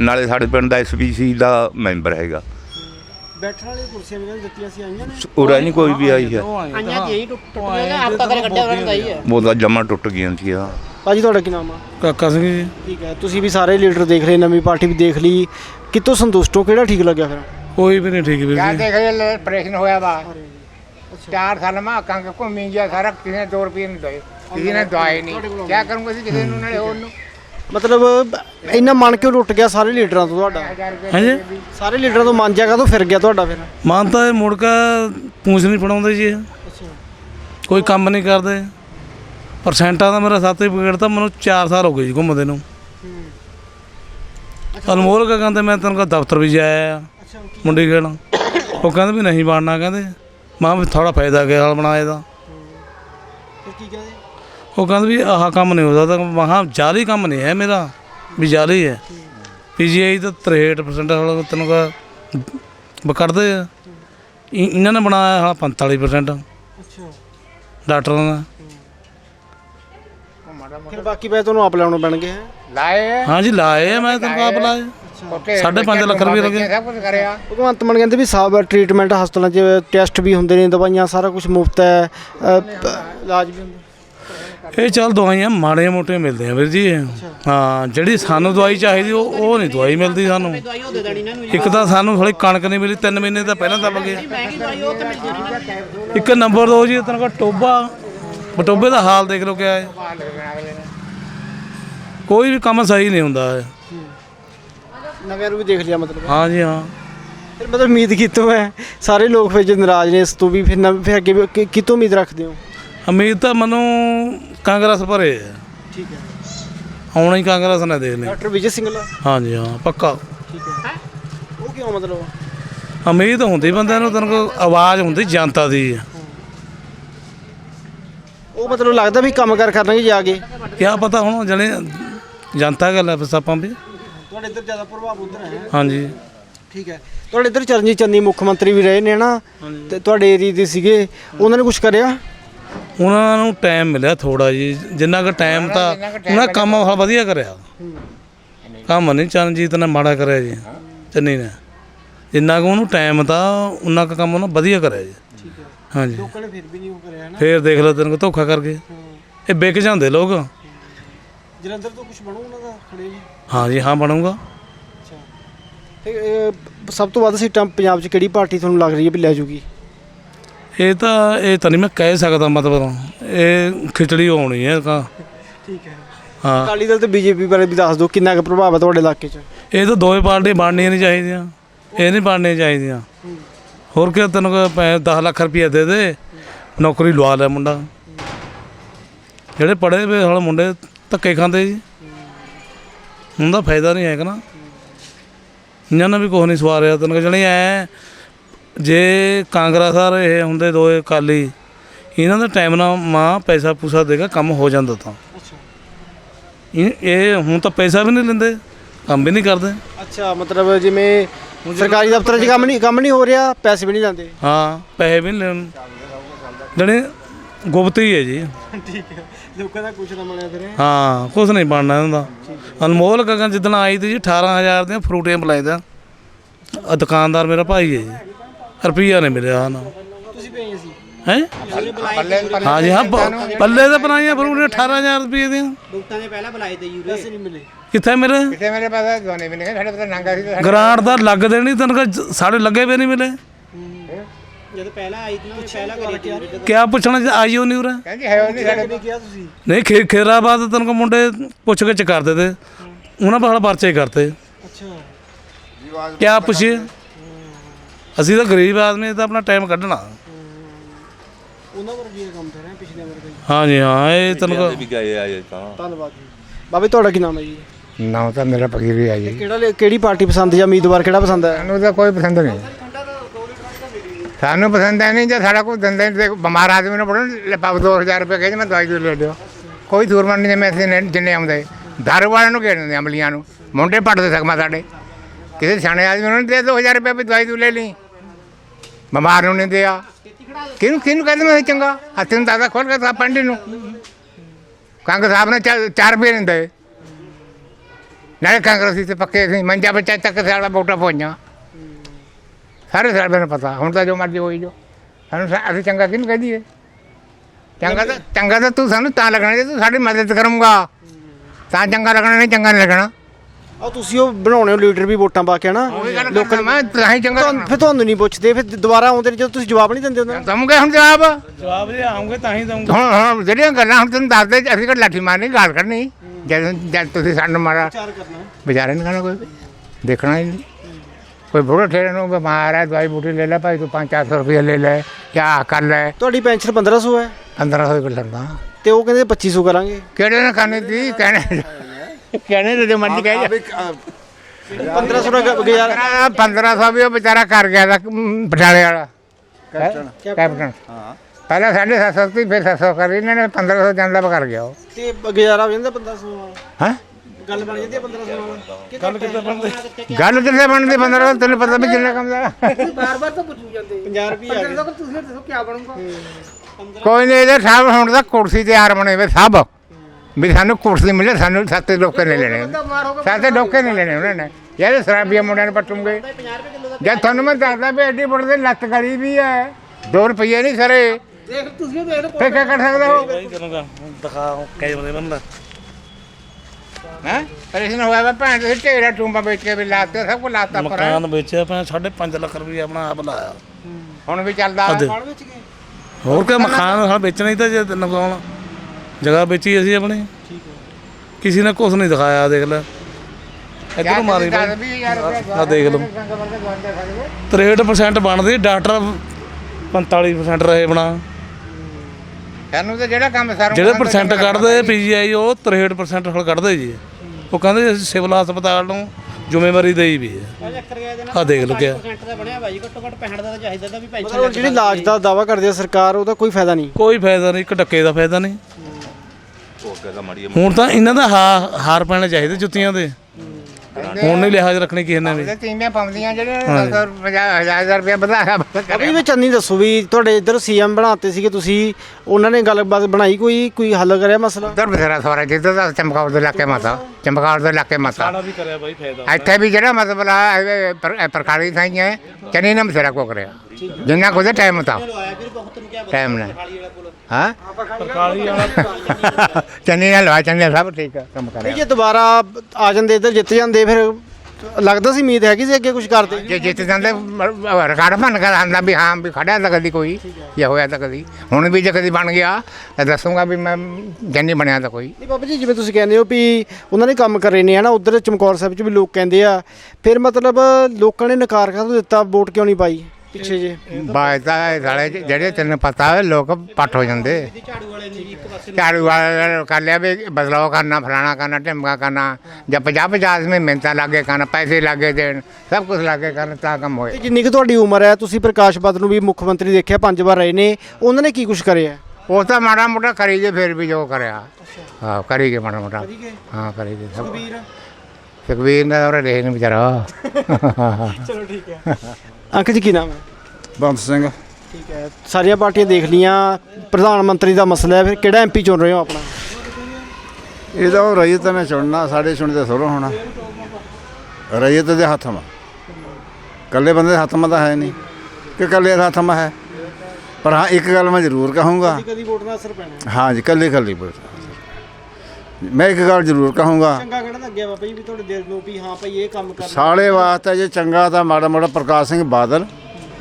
ਨਾਲੇ ਸਾਡੇ ਪਿੰਡ ਦਾ ਐਸਪੀਸੀ ਦਾ ਮੈਂਬਰ ਹੈਗਾ। ਬੈਠਣ ਵਾਲੀਆਂ ਕੁਰਸੀਆਂ ਵੀ ਦਿੱਤੀਆਂ ਸੀ ਆਈਆਂ ਨੇ? ਉਰਾ ਨਹੀਂ ਕੋਈ ਵੀ ਆਈ ਹੈ। ਅੰਨਾ ਜੀ ਟੁੱਟ ਟੁੱਟ ਗਿਆ ਹਫਤਾ ਕਰ ਕੱਢਿਆ ਉਹਨਾਂ ਦਾ ਹੀ ਹੈ ਉਹ ਤਾਂ ਜਮਾ ਟੁੱਟ ਗਈਆਂ ਸੀ ਆ ਭਾਜੀ ਤੁਹਾਡਾ ਕੀ ਨਾਮ ਆ? ਕਾਕਾ ਸਿੰਘ ਜੀ। ਠੀਕ ਹੈ ਤੁਸੀਂ ਵੀ ਸਾਰੇ ਲੀਡਰ ਦੇਖ ਲਏ ਨਵੀਂ ਪਾਰਟੀ ਵੀ ਦੇਖ ਲਈ। ਕਿਤੋਂ ਸੰਤੁਸ਼ਟ ਹੋ? ਕਿਹੜਾ ਠੀਕ ਲੱਗਿਆ ਫਿਰ? ਕੋਈ ਵੀ ਨਹੀਂ ਠੀਕ ਵੀਰ ਯਾਰ ਜੀ। ਦੇਖ ਲੈ ਆਪਰੇਸ਼ਨ ਹੋਇਆ ਵਾ। ਚਾਰ ਸਾਲ ਮੈਂ ਕੰਗ ਘੁੰਮੀ ਗਿਆ ਸਾਰਾ ਕਿਸੇ ਨੇ 2 ਰੁਪਏ ਨਹੀਂ ਦਏ ਕਿਸੇ ਨੇ ਦਵਾਈ ਨਹੀਂ। ਕੀ ਕਰੂੰਗਾ ਸੀ ਕਿਸੇ ਨੂੰ ਨਾਲੇ ਹੋਰ ਨੂੰ? ਮਤਲਬ ਇੰਨਾ ਮਨ ਕਿਉਂ ਟੁੱਟ ਗਿਆ ਸਾਰੇ ਲੀਡਰਾਂ ਤੋਂ ਤੁਹਾਡਾ? 1000 ਰੁਪਏ ਹਾਂਜੀ। ਸਾਰੇ ਲੀਡਰਾਂ ਤੋਂ ਮਨ ਜਾ ਕਦੋਂ ਫਿਰ ਗਿਆ ਤੁਹਾਡਾ ਫਿਰ। ਮਾਨ ਤਾਂ ਇਹ ਮੁੜ ਕੇ ਪੂੰਛ ਨਹੀਂ ਫੜਾਉਂਦੇ ਜੀ। ਇਹ। ਕੋਈ ਕੰਮ ਨਹੀਂ ਕਰਦੇ। ਪਰਸੈਂਟਾਂ ਦਾ ਮੇਰਾ ਸਰਟੀਫਿਕੇਟ ਤਾਂ ਮੈਨੂੰ 4 ਸਾਲ ਹੋ ਗਏ ਜੀ ਘੁੰਮਦੇ ਨੂੰ। ਅਨਮੋਲ ਕਾ ਕਹਿੰਦੇ ਮੈਂ ਤੈਨੂੰ ਕਾ ਦਫ਼ਤਰ ਵੀ ਜਾਇਆ ਆ ਮੁੰਡੀ ਗੇੜ ਉਹ ਕਹਿੰਦੇ ਵੀ ਨਹੀਂ ਬਣਨਾ ਕਹਿੰਦੇ। ਮਾਂ ਵੀ ਥੋੜਾ ਫਾਇਦਾ ਗਿਆ ਹਾਲ ਬਣਾਏ ਦਾ ਕੀ ਉਹ ਕਹਿੰਦੇ ਵੀ ਆਹ ਕੰਮ ਨਹੀਂ ਹੋ ਸਕਦਾ ਮਹਾ ਜਾਲੀ ਕੰਮ ਨਹੀਂ ਹੈ ਮੇਰਾ ਵੀ ਜਾਲੀ ਹੈ ਪੀਜੀਆਈ ਤਾਂ 63% ਹਾਲ ਤੈਨੂੰ ਕਾ ਬਕੜਦੇ ਆ। ਇ- ਇਹਨਾਂ ਨੇ ਬਣਾਇਆ ਹਾਲ 45% ਅੱਛਾ। ਡਾਕਟਰਾਂ ਦਾ। ਫਿਰ ਬਾਕੀ ਪੈਸੇ ਤੁਹਾਨੂੰ ਆਪ ਲਾਉਣੇ ਪੈਣਗੇ। ਹੈਂ? ਲਾਏ ਹਾਂਜੀ ਲਾਏ ਆ ਮੈਂ ਤੈਨੂੰ ਆਪ ਲਾਏ। ਉੱਥੇ ਸਾਢੇ ਪੰਜ ਲੱਖ ਰੁਪਏ ਲੱਗੇ। ਸਭ ਕੁਝ ਕਰਿਆ। ਭਗਵੰਤ ਮਾਨ ਕਹਿੰਦੇ ਵੀ ਸਭ ਟ੍ਰੀਟਮੈਂਟ ਹਸਪਤਾਲਾਂ 'ਚ ਟੈਸਟ ਵੀ ਹੁੰਦੇ ਨੇ ਦਵਾਈਆਂ ਸਾਰਾ ਕੁਝ ਮੁਫਤ ਹੈ। ਅ, ਪ- ਇਲਾਜ ਵੀ ਹੁੰਦਾ। ਇਹ ਚੱਲ ਦਵਾਈਆਂ ਮਾੜੀਆਂ ਮੋਟੀਆਂ ਮਿਲਦੀਆਂ ਵੀਰ ਜੀ। ਹਾਂ ਜਿਹੜੀ ਸਾਨੂੰ ਦਵਾਈ ਚਾਹੀਦੀ ਉਹ ਉਹ ਨਹੀਂ ਦਵਾਈ ਮਿਲਦੀ ਸਾਨੂੰ। ਦਵਾਈ ਉਹ ਦੇ ਦੇਣੀ ਇਹਨਾਂ ਨੂੰ ਇੱਕ ਤਾਂ ਸਾਨੂੰ ਥੋੜੀ ਕਣਕ ਨਹੀਂ ਮਿਲੀ 3 ਮਹੀਨੇ ਤਾਂ ਪਹਿਲਾਂ ਦੱਬ ਗਏ। ਮਹਿੰਗੀ ਦਵਾਈ ਉਹ ਤੇ ਮਿਲਦੀ ਨਹੀਂ ਨਾ ਇੱਕ ਨੰਬਰ ਦੋ ਜੀ ਤੈਨੂੰ ਕਾ ਟੋਬਾ ਟੋਬੇ ਦਾ ਹਾਲ ਦੇਖ ਲਓ ਕਿਆ ਹੈ। ਕੋਈ ਵੀ ਕੰਮ ਸਹੀ ਨਹੀਂ ਹੁੰਦਾ ਹੈ। ਨਵਿਆਂ ਨੂੰ ਵੀ ਦੇਖ ਲਿਆ ਮਤਲਬ। ਹਾਂ ਜੀ ਹਾਂ। ਫਿਰ ਮਤਲਬ ਉਮੀਦ ਕਿਤੋਂ ਹੈ? ਸਾਰੇ ਲੋਕ ਫਿਰ ਜੇ ਨਾਰਾਜ਼ ਨੇ ਇਸ ਤੋਂ ਵੀ ਫਿਰ ਨਵ- ਫਿਰ ਅੱਗੇ ਵੀ ਕਿ- ਕਿਤੋਂ ਉਮੀਦ ਰੱਖਦੇ ਹੋ? ਉਮੀਦ ਤਾਂ ਮੈਨੂੰ ਕਾਂਗਰਸ ਭਰੇ ਹੈ ਠੀਕ ਹੈ। ਆਉਣਾ ਹੀ ਕਾਂਗਰਸ ਨੇ ਦੇਖ ਲਈ। ਡਾਕਟਰ ਵਿਜੇ ਸਿੰਘਲਾ ਹਾਂ ਜੀ ਹਾਂ ਪੱਕਾ। ਠੀਕ ਹੈ। ਉਹ ਕਿਉਂ ਮਤਲਬ? ਉਮੀਦ ਹੁੰਦੀ ਬੰਦਿਆਂ ਨੂੰ ਤੈਨੂੰ ਕੋ ਆਵਾਜ਼ ਹੁੰਦੀ ਜਨਤਾ ਦੀ। ਉਹ ਮਤਲਬ ਲੱਗਦਾ ਵੀ ਕੰਮ ਕਰ ਕਰਨਗੇ ਜਾ ਕੇ। ਕਿਆ ਪਤਾ ਹੁਣ ਜਣੇ ਜਨਤਾ ਗੱਲ ਹੈ ਬਸ ਆਪਾਂ ਵੀ। ਤੁਹਾਡੇ ਇੱਧਰ ਜ਼ਿਆਦਾ ਪ੍ਰਭਾਵ ਉਧਰ ਹੈ। ਹਾਂਜੀ। ਠੀਕ ਹੈ। ਤੁਹਾਡੇ ਇੱਧਰ ਚਰਨਜੀਤ ਚੰਨੀ ਮੁੱਖ ਮੰਤਰੀ ਵੀ ਰਹੇ ਨੇ ਨਾ ਤੇ ਤੁਹਾਡੇ ਏਰੀਏ ਦੇ ਸੀਗੇ। ਉਹਨਾਂ ਨੇ ਕੁਝ ਕਰਿਆ? ਉਹਨਾਂ ਨੂੰ ਟਾਈਮ ਮਿਲਿਆ ਥੋੜਾ ਜੀ ਜਿੰਨਾ ਕੁ ਟਾਈਮ ਤਾਂ ਉਹਨਾਂ ਕੰਮ ਬਹੁਤ ਵਧੀਆ ਕਰਿਆ। ਕੰਮ ਨਹੀਂ ਚਰਨਜੀਤ ਨੇ ਮਾੜਾ ਕਰਿਆ ਜੀ ਚੰਨੀ ਨੇ। ਜਿੰਨਾ ਕੁ ਉਹਨੂੰ ਟਾਈਮ ਤਾਂ ਉਹਨਾਂ ਕੁ ਕੰਮ ਉਹਨੇ ਵਧੀਆ ਕਰਿਆ ਜੀ। ਹਾਂਜੀ। ਲੋਕਾਂ ਨੇ ਫਿਰ ਵੀ ਨਹੀਂ ਉਹ ਕਰਿਆ ਨਾ। ਫੇਰ ਦੇਖ ਲਓ ਤੈਨੂੰ ਕੋ ਧੋਖਾ ਕਰਕੇ ਇਹ ਵਿਕ ਜਾਂਦੇ ਲੋਕ। ਜਲੰਧਰ ਤੋਂ ਕੁਝ ਬਣੂ ਉਹਨਾਂ ਦਾ ਖੜੇ ਜੀ ਹਾਂ ਜੀ ਹਾਂ ਬਣੂਗਾ। ਅੱਛਾ। ਤੇ ਸਭ ਤੋਂ ਵੱਧ ਸੀਟਾਂ ਪੰਜਾਬ 'ਚ ਕਿਹੜੀ ਪਾਰਟੀ ਤੁਹਾਨੂੰ ਲੱਗ ਰਹੀ ਹੈ ਵੀ ਲੈ ਜੂਗੀ? ਇਹ ਤਾਂ ਇਹ ਤਾਂ ਨਹੀਂ ਮੈਂ ਕਹਿ ਸਕਦਾ ਮਤਲਬ ਇਹ ਖਿਚੜੀ ਹੋਣੀ ਹੈ ਕਾ ਠੀਕ ਹੈ। ਹਾਂ। ਅਕਾਲੀ ਦਲ ਤੇ ਬੀਜੇਪੀ ਬਾਰੇ ਵੀ ਦੱਸ ਦਿਓ ਕਿੰਨਾ ਕੁ ਪ੍ਰਭਾਵ ਹੈ ਤੁਹਾਡੇ ਇਲਾਕੇ 'ਚ? ਇਹ ਤਾਂ ਦੋਵੇਂ ਪਾਰਟੀਆਂ ਬਣਨੀਆਂ ਨਹੀਂ ਚਾਹੀਦੀਆਂ। ਇਹ ਨਹੀਂ ਬਣਨੀਆਂ ਚਾਹੀਦੀਆਂ। ਹੋਰ ਕਿ ਤੈਨੂੰ ਕੋਈ 10 ਲੱਖ ਰੁਪਏ ਦੇ ਦੇ ਨੌਕਰੀ ਲਵਾ ਲੈ ਮੁੰਡਾ। ਜਿਹੜੇ ਪੜ੍ਹੇ ਹੋਏ ਹਲ ਮੁੰਡੇ ਧੱਕੇ ਖਾਂਦੇ ਜੀ। ਹੁੰਦਾ ਫਾਇਦਾ ਨਹੀਂ ਹੈ ਕਿ ਨਾ। ਇਹਨਾਂ ਨੇ ਵੀ ਕੁਛ ਨਹੀਂ ਸਵਾਰਿਆ। ਤੈਨੂੰ ਜਣੇ ਐ ਜੇ ਕਾਂਗਰਸ ਆ ਇਹ ਹੁੰਦੇ ਦੋਏ ਅਕਾਲੀ ਇਹਨਾਂ ਦਾ ਟਾਈਮ ਨਾਲ ਮਾਂ ਪੈਸਾ ਪੂਸਾ ਦੇਗਾ ਕੰਮ ਹੋ ਜਾਂਦਾ ਤਾਂ। ਇਹ ਇਹ ਹੁਣ ਤਾਂ ਪੈਸਾ ਵੀ ਨਹੀਂ ਲੈਂਦੇ ਕੰਮ ਵੀ ਨਹੀਂ ਕਰਦੇ। ਅੱਛਾ ਮਤਲਬ ਜਿਵੇਂ ਸਰਕਾਰੀ ਦਫ਼ਤਰਾਂ 'ਚ ਕੰਮ ਨਹੀਂ ਕੰਮ ਨਹੀਂ ਹੋ ਰਿਹਾ ਪੈਸੇ ਵੀ ਨਹੀਂ ਜਾਂਦੇ। ਹਾਂ ਪੈਸੇ ਵੀ ਨਹੀਂ ਲੈਣ। ਜਣੇ ਗੁਪਤ ਹੀ ਹੈ ਜੀ। ਠੀਕ ਹੈ ਲੋਕਾਂ ਦਾ ਕੁਝ ਨਾ ਬਣਿਆ ਫਿਰ। ਹਾਂ ਕੁਝ ਨਹੀਂ ਬਣਨਾ ਹੁੰਦਾ ਅਨਮੋਲ ਗਗਨ ਜਿੱਦਣ ਆਈ ਤੇ ਜੀ 18000 ਦੀਆਂ ਫਰੂਟੀਆਂ ਬਲਾਈਦਾ ਦੁਕਾਨਦਾਰ ਮੇਰਾ ਭਾਈ ਹੈ ਜੀ। ਰੁਪਈਆ ਨਹੀਂ ਮਿਲਿਆ ਨਾ। ਤੁਸੀਂ ਭੇਜੇ ਸੀ। ਹੈ? ਪੱਲੇ ਹਾਂ ਜੀ ਹਾਂ ਪ- ਪੱਲੇ ਤੇ ਬਣਾਈਆਂ ਫਰੂਟੀਆਂ 18000 ਰੁਪਏ ਦੀਆਂ। ਡਾਕਟਰਾਂ ਨੇ ਪਹਿਲਾਂ ਬੁਲਾਏ ਤੇ ਯੂਰੇ। ਪੈਸੇ ਨਹੀਂ ਮਿਲੇ। ਕਿੱਥੇ ਮੇਰੇ ਕਿਤੇ ਮੇਰੇ ਪਾਸ ਦੋਨੇ ਵੀ ਨਹੀਂ ਸਾਡੇ ਪਤਾ ਨੰਗਾ ਸੀ ਤੇ ਗ੍ਰਾਂਟ ਦਾ ਲੱਗ ਦੇਣੀ ਤਨਕਾ ਸਾਡੇ ਲੱਗੇ ਵੀ ਨਹੀਂ ਮਿਲੇ। ਜਦ ਪਹਿਲਾਂ ਆਈ ਤੀ ਨਾ ਉਹਨੇ ਪਹਿਲਾਂ ਕਰੀ ਤੀ ਕਿਆ ਪੁੱਛਣਾ ਜੀ ਆਈ ਹੋ ਨਹੀਂ ਉਰੇ? ਕਹਿੰਦੀ ਹੈ ਉਹ ਨਹੀਂ ਸਾਡੇ ਨਹੀਂ ਕਿਹਾ ਤੁਸੀਂ? ਨਹੀਂ ਖੇ ਖੇਰਾਬਾਦ ਤਨਕਾ ਮੁੰਡੇ ਪੁੱਛ ਕੇ ਚ ਕਰਦੇ ਤੇ ਉਹਨਾਂ ਬਾਹਰ ਪਰਚੇ ਕਰਤੇ। ਅੱਛਾ। ਕਿਆ ਪੁੱਛੀਏ? ਅਸੀਂ ਤਾਂ ਗਰੀਬ ਆਦਮੀ ਤਾਂ ਆਪਣਾ ਟਾਈਮ ਕੱਢਣਾ। ਉਹਨਾਂ ਵਰਗੀ ਕੰਮ ਕਰ ਰਿਹਾ ਪਿਛਲੇ ਵਰਗਾ ਹਾਂਜੀ ਹਾਂ ਇਹ ਤੈਨੂੰ ਕੋ- ਵੀ ਗਏ ਆ ਤਾਂ। ਧੰਨਵਾਦ ਜੀ। ਬਾਬੇ ਤੁਹਾਡਾ ਕੀ ਨਾਮ ਹੈ ਜੀ? ਨਾਮ ਤਾਂ ਮੇਰਾ ਫਕੀਰ ਹੀ ਆ ਜੀ। ਕਿਹੜਾ ਕਿਹੜੀ ਪਾਰਟੀ ਪਸੰਦ ਜਾਂ ਉਮੀਦਵਾਰ ਕਿਹੜਾ ਪਸੰਦ ਹੈ? ਸਾਨੂੰ ਤਾਂ ਕੋਈ ਪਸੰਦ ਨਹੀਂ। ਸਾਨੂੰ ਪਸੰਦ ਹੈ ਨਹੀਂ ਜੇ ਸਾਡਾ ਕੋਈ ਦੰਦੇ ਦੇ ਬਿਮਾਰ ਆਦਮੀ ਨੂੰ ਬੜਾ ਲੈ ਪਾਪ 2000 ਰੁਪਏ ਕਹੇ ਮੈਂ ਦਵਾਈ ਦੂ ਲੈ ਲਿਓ। ਕੋਈ ਸੂਰਮਨ ਨਹੀਂ ਮੈਂ ਇੱਥੇ ਜਿੰਨੇ ਆਉਂਦੇ। ਦਾਰੂ ਵਾਲਿਆਂ ਨੂੰ ਘੇਰ ਦਿੰਦੇ ਅਮਲੀਆਂ ਨੂੰ। ਮੁੰਡੇ ਪੜਦੇ ਸਕਮਾ ਸਾਡੇ। ਕਿਸੇ ਸਿਆਣੇ ਆਦਮੀ ਨੂੰ ਦੇ 2000 ਰੁਪਏ ਵੀ ਦਵਾਈ ਦੂ ਲੈ ਲਈ। ਬਿਮਾਰ ਨੂੰ ਨਹੀਂ ਆ ਕਿਹਨੂੰ ਕਿਹਨੂੰ ਕਹਿੰਦੇ ਮੈਂ ਚੰਗਾ? ਹੱਥ ਨੂੰ ਦਾਦਾ ਖੋਲ ਕੇ ਤਾਂ ਪੰਡੀ ਨੂੰ। ਕਾਂਗਰਸ ਸਾਹਿਬ ਨੇ ਚਾਰ ਰੁਪਏ ਨਹੀਂ ਦੇ ਨਾਲੇ ਕਾਂਗਰਸੀ ਤੇ ਪੱਕੇ ਸੀ। ਮੰਜਾ ਬੱਚਾ ਤੱਕ ਸਾਡਾ ਵੋਟਾਂ ਪੋਈਆਂ ਸਾਰੇ ਸਾਡੇ ਨੂੰ ਪਤਾ। ਹੁਣ ਤਾਂ ਜੋ ਮਰਜ਼ੀ ਹੋਈ ਜੋ ਸਾਨੂੰ ਅਸੀਂ ਚੰਗਾ ਕਿਹਨੂੰ ਕਹਿ ਦਈਏ? ਚੰਗਾ ਤਾਂ ਚੰਗਾ ਤਾਂ ਤੂੰ ਸਾਨੂੰ ਤਾਂ ਲੱਗਣਾ ਜੇ ਤੂੰ ਸਾਡੀ ਮਦਦ ਕਰੂੰਗਾ। ਤਾਂ ਚੰਗਾ ਲੱਗਣਾ, ਨਹੀਂ ਚੰਗਾ ਨਹੀਂ ਲੱਗਣਾ। ਆ ਤੁਸੀਂ ਉਹ ਬਣਾਉਣੇ ਹੋ ਲੀਡਰ ਵੀ ਵੋਟਾਂ ਪਾ ਕੇ ਨਾ ਉਹੀ ਗੱਲ ਕਰਦਾ ਮੈਂ ਤਾਂ ਹੀ ਚੰਗਾ ਤੁਹਾਨੂੰ ਫਿਰ ਤੁਹਾਨੂੰ ਨਹੀਂ ਪੁੱਛਦੇ ਫਿਰ ਦੁਬਾਰਾ ਆਉਂਦੇ ਨੇ ਜਦੋਂ ਤੁਸੀਂ ਜਵਾਬ ਨਹੀਂ ਦਿੰਦੇ ਉਹਨਾਂ ਨੂੰ। ਦਮਗੇ ਹੁਣ ਜਵਾਬ? ਜਵਾਬ ਜੇ ਆਉਂਗੇ ਤਾਂ ਹੀ ਦਊਂਗਾ ਹੁਣ ਹੁਣ ਜਿਹੜੀਆਂ ਗੱਲਾਂ ਹੁਣ ਤੈਨੂੰ ਦੱਸਦੇ ਅਸੀਂ ਕਿਹੜਾ ਲਾਠੀ ਮਾਰਨੀ ਗਾਲ ਕਰਨੀ ਜਦ ਜਦ ਤੁਸੀਂ ਸਾਨੂੰ ਮਾਰਾ ਵਿਚਾਰ ਕਰਨਾ। ਵਿਚਾਰੇ ਨੂੰ ਕਹਿਣਾ ਕੋਈ ਦੇਖਣਾ ਹੀ ਨਹੀਂ। ਕੋਈ ਬੁੜਾ ਠੇਰੇ ਨੂੰ ਬਿਮਾਰ ਹੈ ਦਵਾਈ ਬੂਟੀ ਲੈ ਲੈ ਭਾਈ ਤੂੰ 5-400 ਰੁਪਏ ਲੈ ਲੈ ਆਹ ਕਰ ਲੈ। ਤੁਹਾਡੀ ਪੈਨਸ਼ਨ 1500 ਹੈ। 1500 ਰੁਪਏ ਲੈਂਦਾ ਤੇ ਉਹ ਕਹਿੰਦੇ 2500 ਕਰਾਂਗੇ। ਕਿਹੜੇ ਨੇ ਕਰਨੀ ਸੀ ਕਹਿਣੇ ਕਹਿ ਜਾ। 1500 ਦਾ ਗ- ਗੁਜ਼ਾਰਾ 1500 ਵੀ ਉਹ ਵਿਚਾਰਾ ਕਰ ਗਿਆ ਦਾ ਬਟਾਲੇ ਵਾਲਾ। ਕੈਪਟਨ। ਹਾਂ? ਪਹਿਲਾਂ 750 ਸੀ ਫਿਰ 700 ਕਰੀ ਇਹਨਾਂ ਨੇ 1500 ਜਾਂਦਾ ਵਾ ਕਰ ਗਿਆ ਉਹ। ਤੇ ਗੁਜ਼ਾਰਾ ਹੋ ਜਾਂਦਾ 1500 ਨਾਲ ਹੈ? ਗੱਲ ਬਣ ਜਾਂਦੀ ਹੈ 1500 ਨਾਲ ਕਿ ਗੱਲ ਕਿੱਦਾਂ ਬਣਦੀ? ਗੱਲ ਕਿੱਥੇ ਬਣਦੀ 1500 ਤੈਨੂੰ ਪਤਾ ਵੀ ਕਿੰਨਾ ਕੰਮ ਦਾ। ਬਾਰ-ਬਾਰ ਤਾਂ ਪੁੱਛੂ ਜਾਂਦੇ 50 ਰੁਪਏ ਆ ਗਏ। ਤੁਸੀਂ ਦੱਸੋ ਕੀ ਬਣੂਗਾ? ਕੋਈ ਨਹੀਂ ਇਹਦੇ ਸਾਹਿਬ ਹੁਣ ਤਾਂ ਕੁਰਸੀ ਤਿਆਰ ਬਣੇ ਵੇ ਸਭ। ਵੀ ਸਾਨੂੰ ਕੁਰਸੀ ਮਿਲੇ ਸਾਨੂੰ ਸੱਤੇ ਲੋਕੇ ਨਹੀਂ ਲੈਣੇ। ਸੱਤੇ ਲੋਕੇ ਨਹੀਂ ਲੈਣੇ ਉਹਨਾਂ ਨੇ। ਯਾਰ ਸ਼ਰਾਬੀਆਂ ਮੁੰਡਿਆਂ ਨੂੰ ਪਟੂਗੇ। ਜਦ ਤੁਹਾਨੂੰ ਮੈਂ ਦੱਸਦਾ ਵੀ ਐਡੀ ਬੜ ਦੇ ਲੱਤ ਕਰੀ ਵੀ ਹੈ। 2 ਰੁਪਏ ਨਹੀਂ ਸਰੇ। ਦੇਖ ਤੁਸੀਂ ਦੇਖ ਲਓ ਫੇਰ ਕੀ ਕਰ ਸਕਦੇ ਹੋ ਨਹੀਂ ਕਰੂੰਗਾ ਦਿਖਾ ਕਈ ਬੰਦੇ ਬੰਦਾ ਹੈ? ਪਰੇਸ਼ਾਨ ਹੋਇਆ ਵਾ ਭੈਣ ਦੇ ਢੇਰਾ ਟੂੰਬਾ ਵੇਚ ਕੇ ਵੀ ਲਾਤੇ ਸਭ ਕੁਝ ਲਾਤਾ ਪਰ। ਮਕਾਨ ਵੇਚਿਆ ਪਿਆ 5.5 ਲੱਖ ਰੁਪਏ ਆਪਣਾ ਆਪ ਲਾਇਆ। ਹੁਣ ਵੀ ਚੱਲਦਾ। ਅਦੇ ਵਿੱਚ ਗਏ। ਹੋਰ ਕਿ ਮਕਾਨ ਵੇਚਣਾ ਹੀ ਤਾਂ ਜੇ ਕੌਣ ਜਗ੍ਹਾ ਵੇਚੀ ਅਸੀਂ ਆਪਣੀ। ਕਿਸੇ ਨੇ ਕੁਝ ਨਹੀਂ ਦਿਖਾਇਆ ਦੇਖ ਲੈ। ਇੱਧਰ ਮਾਰੀ। ਆ ਦੇਖ ਲਓ। 63% ਬਣਦੀ ਡਾਕਟਰ 45% ਰਹੇ ਬਣਾ ਸਾਨੂੰ ਤਾਂ ਜਿਹੜਾ ਕੰਮ ਸਾਰਾ ਜਿਹੜੇ ਪਰਸੈਂਟ ਕੱਢਦੇ ਪੀਜੀਆਈ ਉਹ 63% ਹਲ ਕੱਢਦੇ ਜੀ। ਉਹ ਕਹਿੰਦੇ ਅਸੀਂ ਸਿਵਲ ਹਸਪਤਾਲ ਨੂੰ ਜ਼ਿੰਮੇਵਾਰੀ ਦੇਈ ਵੀ ਹੈ। ਆ ਦੇਖ ਲਓ ਕਿਆ। 40% ਦਾ ਬਣਿਆ ਭਾਈ ਘੱਟੋ ਘੱਟ 65 ਦਾ ਤਾਂ ਚਾਹੀਦਾ ਤਾਂ ਵੀ ਪੈਨਸ਼ਨ ਮਤਲਬ ਜਿਹੜੀ ਇਲਾਜ ਦਾ ਦਾਵਾ ਕਰਦੀ ਹੈ ਸਰਕਾਰ ਉਹਦਾ ਕੋਈ ਫਾਇਦਾ ਨਹੀਂ। ਕੋਈ ਫਾਇਦਾ ਨਹੀਂ ਇੱਕ ਟੱਕੇ ਦਾ ਫਾਇਦਾ ਨਹੀਂ। ਹੁਣ ਤਾਂ ਇਹਨਾਂ ਦਾ ਹਾ- ਹਾਰ ਪੈਣੇ ਚਾਹੀਦੇ ਜੁੱਤੀਆਂ ਦੇ। ਹੁਣ ਨਹੀਂ ਲਿਹਾਜ਼ ਰੱਖਣੀ ਕਿਸੇ ਨੇ ਵੀ। ਤੀਮੀਆਂ ਪਾਉਂਦੀਆਂ ਜਿਹੜੇ 1000 ਰੁਪਏ ਵਧਾਇਆ ਅਭੀ ਵਿੱਚ ਅੰਨੀ ਦੱਸੋ ਵੀ ਤੁਹਾਡੇ ਇੱਧਰ ਸੀਐਮ ਬਣਾਤੇ ਸੀਗੇ ਤੁਸੀਂ ਉਹਨਾਂ ਨੇ ਗੱਲਬਾਤ ਬਣਾਈ ਕੋਈ ਕੋਈ ਹੱਲ ਕਰਿਆ ਮਸਲਾ? ਉਧਰ ਬਥੇਰਾ ਸਵਾਰਾ ਜਿੱਦਾਂ ਦਾ ਚਮਕੌਰ ਦੇ ਇਲਾਕੇ ਮਾਤਾ ਚਮਕੌਰ ਦੇ ਇਲਾਕੇ ਮਾਤਾ। ਵੀ ਕਰਿਆ ਬਾਈ ਫਾਇਦਾ। ਇੱਥੇ ਵੀ ਜਿਹੜਾ ਮਤਲਬ ਆ ਇਹ ਪਰ- ਇਹ ਪ੍ਰਕਾਰੀ ਥਾਈਆਂ ਹੈ, ਚੰਨੀ ਨੇ ਬਥੇਰਾ ਕੋ ਕਰਿਆ। ਜਿੰਨਾ ਕੁ ਟਾਈਮ ਤਾਂ। ਟਾਈਮ ਨਾਲ। ਹਾਂ? ਕਾਲੀ ਵਾਲਾ। ਚੰਨੀ ਨਾਲ ਲਵਾ ਚੰਨੀ ਸਭ ਠੀਕ ਆ, ਕੰਮ ਨਹੀਂ ਕਰਿਆ ਜੇ ਦੁਬਾਰਾ ਆ ਜਾਂਦੇ ਇੱਧਰ ਜਿੱਤ ਜਾਂਦੇ ਫਿਰ ਲੱਗਦਾ ਸੀ ਉਮੀਦ ਹੈਗੀ ਸੀ ਅੱਗੇ ਕੁਝ ਕਰਦੇ ਜੇ ਜਿੱਤ ਜਾਂਦੇ ਰਿਕਾਰਡ ਬਣ ਕੇ ਆਂਦਾ ਵੀ ਹਾਂ ਵੀ ਖੜਿਆ ਤਾਂ ਕਦੀ ਕੋਈ ਜਾਂ ਹੋਇਆ ਤਾਂ ਕਦੀ। ਹੁਣ ਵੀ ਜੇ ਕਦੀ ਬਣ ਗਿਆ ਤਾਂ ਦੱਸੂਗਾ ਵੀ ਮੈਂ ਜੰਨੀ ਬਣਿਆ ਤਾਂ ਕੋਈ। ਨਹੀਂ ਬਾਬਾ ਜੀ ਜਿਵੇਂ ਤੁਸੀਂ ਕਹਿੰਦੇ ਹੋ ਵੀ ਉਹਨਾਂ ਨੇ ਕੰਮ ਕਰੇ ਨੇ ਹਨਾ ਉਧਰ ਚਮਕੌਰ ਸਾਹਿਬ 'ਚ ਵੀ ਲੋਕ ਕਹਿੰਦੇ ਆ ਫਿਰ ਮਤਲਬ ਲੋਕਾਂ ਨੇ ਨਕਾਰ ਕਾਹਤੋਂ ਦਿੱਤਾ ਵੋਟ ਕਿਉਂ ਨਹੀਂ ਪਾਈ? ਪਿੱਛੇ ਜੇ। ਇਹ ਸਾਲੇ ਜਿਹੜੇ ਤੈਨੂੰ ਪਤਾ ਹੈ ਲੋਕ ਪੱਟ ਹੋ ਜਾਂਦੇ। ਝਾੜੂ ਵਾਲੇ ਨੇ ਇੱਕ ਪਾਸੇ ਝਾੜੂ ਵਾਲੇ ਨੇ ਕਰ ਲਿਆ ਵੀ ਬਦਲਾਅ ਕਰਨਾ ਫਲਾਣਾ ਕਰਨਾ ਢਿਮਕਾ ਕਰਨਾ ਜਾਂ ਪੰਜਾਹ ਪੰਜਾਹ ਆਦਮੀ ਮਿਹਨਤਾਂ ਲਾਗੇ ਕਰਨ ਪੈਸੇ ਲਾਗੇ ਦੇਣ ਸਭ ਕੁਝ ਲਾਗੇ ਕਰਨ ਤਾਂ ਕੰਮ ਹੋਏ ਜਿੰਨੀ ਕੁ ਤੁਹਾਡੀ ਉਮਰ ਹੈ ਤੁਸੀਂ ਪ੍ਰਕਾਸ਼ ਬਾਦਲ ਨੂੰ ਵੀ ਮੁੱਖ ਮੰਤਰੀ ਦੇਖਿਆ ਪੰਜ ਵਾਰ ਰਹੇ ਨੇ ਉਹਨਾਂ ਨੇ ਕੀ ਕੁਝ ਕਰਿਆ? ਉਹ ਤਾਂ ਮਾੜਾ ਮੋਟਾ ਕਰੀ ਜੇ ਫਿਰ ਵੀ ਜੋ ਕਰਿਆ। ਹਾਂ ਕਰੀ ਗਏ ਮਾੜਾ ਮੋਟਾ। ਹਾਂ ਕਰੀ ਗਏ ਸਭ। ਸੁਖਬੀਰ? ਨੇ ਉਹ ਰਹੇ ਨੇ ਵਿਚਾਰਾ। ਅੰਕ ਜੀ ਕੀ ਨਾਮ ਹੈ? ਬੰਦ ਸਿੰਘ। ਠੀਕ ਹੈ। ਸਾਰੀਆਂ ਪਾਰਟੀਆਂ ਦੇਖ ਲੀਆਂ ਪ੍ਰਧਾਨ ਮੰਤਰੀ ਦਾ ਮਸਲਾ ਹੈ। ਫਿਰ ਕਿਹੜਾ ਐਮਪੀ ਚੁਣ ਰਹੇ ਹੋ ਆਪਣਾ? ਇਹਦਾ ਉਹ ਰਈਤ ਨੇ ਚੁਣਨਾ। ਸਾਡੇ ਚੁਣਦੇ ਥੋੜਾ ਹੋਣਾ। ਰਈਤ ਦੇ ਹੱਥ ਮਾ। ਕੱਲੇ ਬੰਦੇ ਦੇ ਹੱਥ ਮਾ ਤਾਂ ਹੈ ਨਹੀਂ। ਕਿ ਕੱਲੇ ਦੇ ਹੱਥ ਮਾ ਹੈ। ਪਰ ਹਾਂ ਇੱਕ ਗੱਲ ਮੈਂ ਜ਼ਰੂਰ ਕਹੂੰਗਾ। ਕਦੀ ਵੋਟ ਦਾ ਅਸਰ ਪੈਣਾ ਹਾਂ। ਜੀ ਕੱਲੇ ਕੱਲੇ ਬੋਲ ਮੈਂ ਇੱਕ ਗੱਲ ਜ਼ਰੂਰ ਕਹੂੰਗਾ। ਚੰਗਾ ਕਿਹੜਾ ਲੱਗਿਆ ਬਾਬਾ ਜੀ ਵੀ ਤੁਹਾਡੇ ਦਿਲ ਨੂੰ ਵੀ ਹਾਂ ਭਾਈ ਇਹ ਕੰਮ ਕਰਨਾ। ਸਾਲੇ ਵਾਸਤੇ ਜੇ ਚੰਗਾ ਤਾਂ ਮਾੜਾ ਮਾੜਾ ਪ੍ਰਕਾਸ਼ ਸਿੰਘ ਬਾਦਲ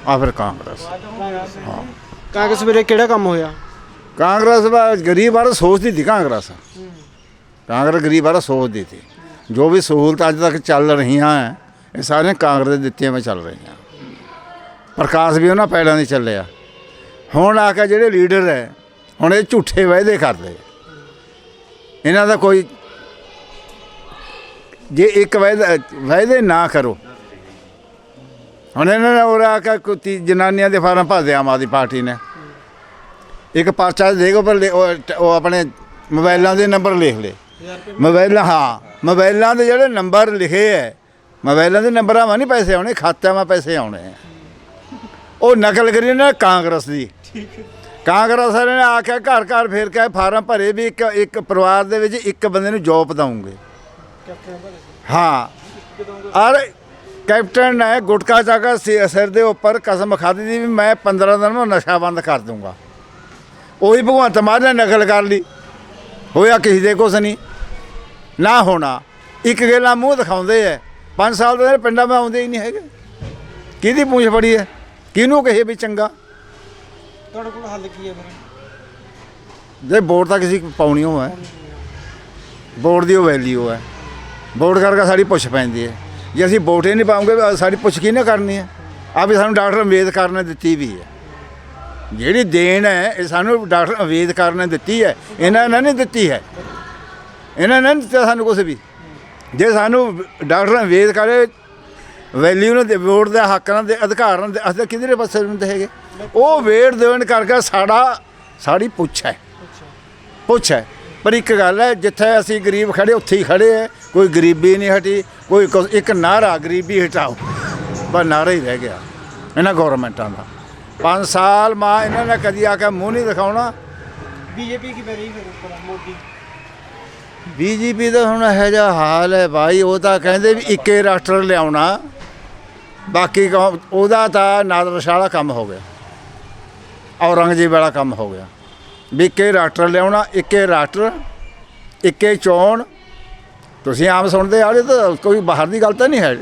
ਆ ਫਿਰ ਕਾਂਗਰਸ। ਕਾਂਗਰਸ ਵੇਲੇ ਕਿਹੜਾ ਕੰਮ ਹੋਇਆ? ਕਾਂਗਰਸ ਵਾ ਗਰੀਬ ਬਾਰੇ ਸੋਚਦੀ ਸੀ ਕਾਂਗਰਸ। ਕਾਂਗਰਸ ਗਰੀਬ ਬਾਰੇ ਸੋਚਦੀ ਸੀ। ਜੋ ਵੀ ਸਹੂਲਤ ਅੱਜ ਤੱਕ ਚੱਲ ਰਹੀਆਂ ਹੈ ਇਹ ਸਾਰੀਆਂ ਕਾਂਗਰਸ ਦੇ ਦਿੱਤੀਆਂ ਵਿੱਚ ਚੱਲ ਰਹੀਆਂ। ਪ੍ਰਕਾਸ਼ ਵੀ ਉਹਨਾਂ ਪੈੜਾਂ ਦੀ ਚੱਲਿਆ ਹੁਣ ਆ ਕੇ ਜਿਹੜੇ ਲੀਡਰ ਹੈ ਹੁਣ ਇਹ ਝੂਠੇ ਵਾਅਦੇ ਕਰਦੇ। ਇਹਨਾਂ ਦਾ ਕੋਈ ਜੇ ਇੱਕ ਵਾਅਦਾ ਵਾਅਦੇ ਨਾ ਕਰੋ। ਹੁਣ ਇਹਨਾਂ ਨੇ ਉਹ ਆ ਕੇ ਕੋਈ ਤੀ- ਜਨਾਨੀਆਂ ਦੇ ਫਾਰਮ ਭਰਦੇ ਆਮ ਆਦਮੀ ਪਾਰਟੀ ਨੇ। ਇੱਕ ਪਰਚਾ ਦੇਖੋ ਪਰ ਉਹ ਆਪਣੇ ਮੋਬਾਈਲਾਂ ਦੇ ਨੰਬਰ ਲਿਖ ਲੇ। ਮੋਬਾਈਲਾਂ ਹਾਂ ਮੋਬਾਈਲਾਂ ਦੇ ਜਿਹੜੇ ਨੰਬਰ ਲਿਖੇ ਐ ਮੋਬਾਈਲਾਂ ਦੇ ਨੰਬਰਾਂ ਮਾ ਨਹੀਂ ਪੈਸੇ ਆਉਣੇ, ਖਾਤਿਆਂ ਮਾ ਪੈਸੇ ਆਉਣੇ। ਆ ਉਹ ਨਕਲ ਕਰੀ ਨਾ ਕਾਂਗਰਸ ਦੀ। ਕਾਂਗਰਸ ਨੇ ਆਖਿਆ ਘਰ ਘਰ ਫੇਰ ਕੇ ਫਾਰਮ ਭਰੇ ਵੀ ਇੱਕ ਇੱਕ ਪਰਿਵਾਰ ਦੇ ਵਿੱਚ ਇੱਕ ਬੰਦੇ ਨੂੰ ਜੋਬ ਦਵਾਂਗੇ ਹਾਂ। ਔਰ ਕੈਪਟਨ ਨੇ ਗੁਟਕਾ ਸਿ- ਸਿਰ ਦੇ ਉੱਪਰ ਕਸਮ ਖਾਦੀ ਦੀ ਵੀ ਮੈਂ 15 ਦਿਨ ਮੈਂ ਨਸ਼ਾ ਬੰਦ ਕਰ ਦੂੰਗਾ ਉਹੀ ਭਗਵੰਤ ਮਾਨ ਨੇ ਨਕਲ ਕਰ ਲਈ। ਹੋਇਆ ਕਿਸੇ ਦੇ ਕੁਛ ਨਹੀਂ। ਨਾ ਹੋਣਾ। ਇੱਕ ਗੇਲਾ ਮੂੰਹ ਦਿਖਾਉਂਦੇ ਐ। 5 ਸਾਲ ਦੇ ਪਿੰਡਾਂ ਮੈਂ ਆਉਂਦੇ ਹੀ ਨਹੀਂ ਹੈਗੇ। ਕਿਹਦੀ ਪੂੰਛ ਫੜੀ ਐ? ਕਿਹਨੂੰ ਕਹੇ ਵੀ ਚੰਗਾ? ਤੁਹਾਡੇ ਕੋਲ ਹੱਲ ਕੀ ਹੈ ਫਿਰ? ਜੇ ਵੋਟ ਤਾਂ ਕਿਸੇ ਪਾਉਣੀ ਹੋ ਹੈ ਵੋਟ ਦੀ ਉਹ ਵੈਲਿਊ ਹੈ। ਵੋਟ ਕਰਕੇ ਸਾਡੀ ਪੁੱਛ ਪੈਂਦੀ ਹੈ। ਜੇ ਅਸੀਂ ਵੋਟ ਹੀ ਨਹੀਂ ਪਾਉਂਗੇ ਸਾਡੀ ਪੁੱਛ ਕਿਹਨੇ ਕਰਨੀ ਹੈ? ਆ ਵੀ ਸਾਨੂੰ ਡਾਕਟਰ ਅੰਬੇਦਕਰ ਨੇ ਦਿੱਤੀ ਵੀ ਹੈ। ਜਿਹੜੀ ਦੇਣ ਹੈ, ਇਹ ਸਾਨੂੰ ਡਾਕਟਰ ਅੰਬੇਦਕਰ ਨੇ ਦਿੱਤੀ ਹੈ। ਇਹਨਾਂ ਨੇ ਨਹੀਂ ਦਿੱਤੀ ਹੈ। ਇਹਨਾਂ ਨੇ ਨਹੀਂ ਦਿੱਤਾ ਸਾਨੂੰ ਕੁਝ ਵੀ। ਜੇ ਸਾਨੂੰ ਡਾਕਟਰ ਅੰਬੇਦਕਰ ਵੈਲਿਊ ਨੂੰ ਦੇ, ਵੋਟ ਦੇ ਹੱਕ ਨਾਲ ਦੇ, ਅਧਿਕਾਰ ਨਾਲ ਦੇ, ਅਸੀਂ ਕਿਹਦੇ ਦੇ ਪਾਸੇ ਨੂੰ ਹੈਗੇ। ਉਹ ਵੇਟ ਦੇਣ ਕਰਕੇ ਸਾਡਾ ਸਾਡੀ ਪੁੱਛ ਹੈ। ਪੁੱਛ ਹੈ। ਪਰ ਇੱਕ ਗੱਲ ਹੈ ਜਿੱਥੇ ਅਸੀਂ ਗਰੀਬ ਖੜੇ ਉੱਥੇ ਹੀ ਖੜੇ ਹੈ। ਕੋਈ ਗਰੀਬੀ ਨਹੀਂ ਹਟੀ ਕੋਈ ਕੁਛ- ਇੱਕ ਨਾਰਾ ਗਰੀਬੀ ਹਟਾਓ। ਬਸ ਨਾਰਾ ਹੀ ਰਹਿ ਗਿਆ ਇਹਨਾਂ ਗਵਰਨਮੈਂਟਾਂ ਦਾ। 5 ਸਾਲ ਮਾ ਇਹਨਾਂ ਨੇ ਕਦੀ ਆ ਕੇ ਮੂੰਹ ਨਹੀਂ ਦਿਖਾਉਣਾ। ਬੀਜੇਪੀ ਕੀ ਬਰੀ ਫਿਰ ਉੱਪਰ ਮੋਦੀ? ਬੀਜੇਪੀ ਦਾ ਹੁਣ ਇਹੋ ਜਿਹਾ ਹਾਲ ਹੈ ਭਾਈ ਉਹ ਤਾਂ ਕਹਿੰਦੇ ਵੀ ਇੱਕੇ ਰਾਸ਼ਟਰ ਲਿਆਉਣਾ। ਬਾਕੀ ਕੌਮ- ਉਹਦਾ ਤਾਂ ਨਾਦਰਸ਼ਾਹ ਵਾਲਾ ਕੰਮ ਹੋ ਗਿਆ। ਔਰੰਗਜ਼ੇਬ ਵਾਲਾ ਕੰਮ ਹੋ ਗਿਆ। ਵੀ ਇੱਕੇ ਰਾਸ਼ਟਰ ਲਿਆਉਣਾ, ਇੱਕੇ ਰਾਸ਼ਟਰ, ਇੱਕੇ ਚੋਣ। ਤੁਸੀਂ ਆਮ ਸੁਣਦੇ ਆ ਰਹੇ ਤਾਂ ਕੋਈ ਬਾਹਰ ਦੀ ਗੱਲ ਤਾਂ ਨਹੀਂ ਹੈ।